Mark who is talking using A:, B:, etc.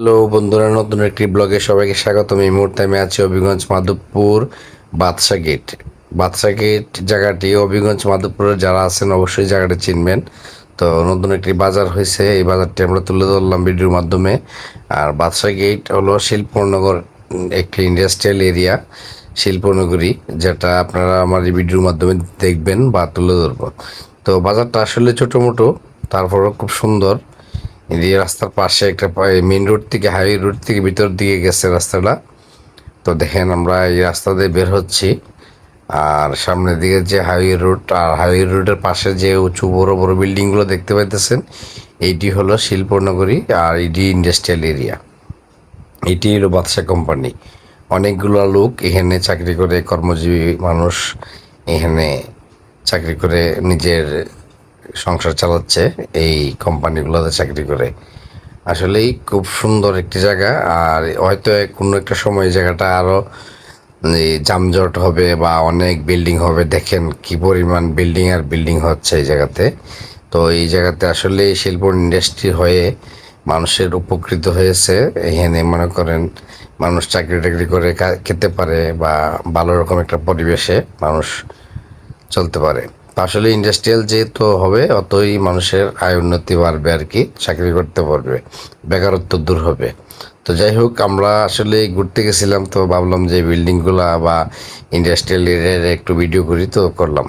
A: Hello বন্ধুরা, নতুন একটি ব্লগে সবাইকে স্বাগতম। এই মুহূর্তে আমি আছি হবিগঞ্জ মাধবপুর বাদশা গেট। বাদশা গেট জায়গাটি হবিগঞ্জ মাধবপুরে যারা আছেন অবশ্যই জায়গাটা চিনবেন। তো নতুন একটি বাজার হয়েছে, এই বাজারটি আমরা তুলে ধরলাম ভিডিওর মাধ্যমে। আর বাদশা গেট হলো শিল্পনগর একটি ইন্ডাস্ট্রিয়াল এরিয়া শিল্পনগরী, যেটা আপনারা আমার এই ভিডিওর মাধ্যমে দেখবেন বা তুলে ধরবো। তো বাজারটা আসলে ছোটো মোটো তারপরও খুব সুন্দর। এই রাস্তার পাশে একটা মেইন রোড থেকে হাইওয়ে রোড থেকে ভিতর দিকে গেছে রাস্তাটা। তো দেখেন আমরা এই রাস্তা দিয়ে বের হচ্ছি। আর সামনের দিকে যে হাইওয়ে রোড আর হাইওয়ে রোডের পাশে যে উঁচু বড় বড় বিল্ডিংগুলো দেখতে পাইতেছেন, এইটি হলো শিল্পনগরী আর এটি ইন্ডাস্ট্রিয়াল এরিয়া এটি হলো বাদশা কোম্পানি অনেকগুলো লোক এখানে চাকরি করে, কর্মজীবী মানুষ এখানে চাকরি করে, নিজের সংসার চালাচ্ছে এই কোম্পানিগুলোতে চাকরি করে। আসলেই খুব সুন্দর একটি জায়গা, আর হয়তো কোনো একটা সময় জায়গাটা আরও যানজট হবে বা অনেক বিল্ডিং হবে, দেখেন কি পরিমাণ বিল্ডিং আর বিল্ডিং হচ্ছে এই জায়গাতে। তো এই জায়গাতে আসলে শিল্প ইন্ডাস্ট্রি হয়ে মানুষের উপকৃত হয়েছে। এখানে মনে করেন মানুষ চাকরি টাকরি করে খেতে পারে বা ভালো রকম একটা পরিবেশে মানুষ চলতে পারে। আসলে ইন্ডাস্ট্রিয়াল যেহেতু হবে, অতই মানুষের আয় উন্নতি বাড়বে আর কি, চাকরি করতে পারবে, বেকারত্ব দূর হবে। তো যাই হোক, আমরা আসলে ঘুরতে গেছিলাম, তো ভাবলাম যে বিল্ডিংগুলা বা ইন্ডাস্ট্রিয়াল এরিয়ার একটু ভিডিও করি তো করলাম।